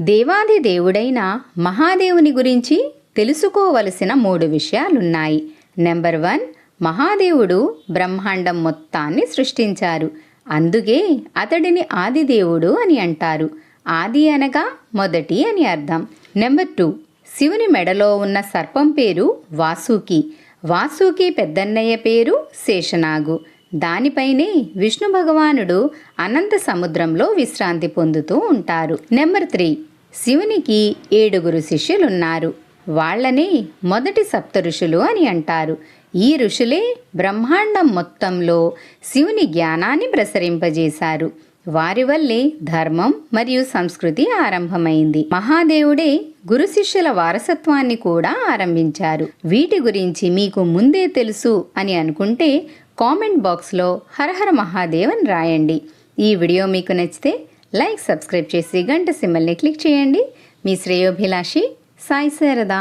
దేవాది దేవుడైన మహాదేవుని గురించి తెలుసుకోవలసిన మూడు విషయాలున్నాయి. నెంబర్ వన్ మహాదేవుడు బ్రహ్మాండం మొత్తాన్ని సృష్టించారు. అందుకే అతడిని ఆదిదేవుడు అని అంటారు. ఆది అనగా మొదటి అని అర్థం. నెంబర్ టూ శివుని మెడలో ఉన్న సర్పం పేరు వాసుకి. వాసుకి పెద్దన్నయ్య పేరు శేషనాగు. దానిపైనే విష్ణు భగవానుడు అనంత సముద్రంలో విశ్రాంతి పొందుతూ ఉంటారు. నెంబర్ త్రీ శివునికి ఏడుగురు శిష్యులున్నారు. వాళ్ళనే మొదటి సప్త ఋషులు అని అంటారు. ఈ ఋషులే బ్రహ్మాండం మొత్తంలో శివుని జ్ఞానాన్ని ప్రసరింపజేశారు. వారి వల్లే ధర్మం మరియు సంస్కృతి ఆరంభమైంది. మహాదేవుడే గురు శిష్యుల వారసత్వాన్ని కూడా ఆరంభించారు. వీటి గురించి మీకు ముందే తెలుసు అని అనుకుంటే కామెంట్ బాక్స్లో హరహర మహాదేవన్ రాయండి. ఈ వీడియో మీకు నచ్చితే లైక్ సబ్స్క్రైబ్ చేసి గంట సిమ్మల్ని క్లిక్ చేయండి. మీ శ్రేయోభిలాషి సాయి శారదా.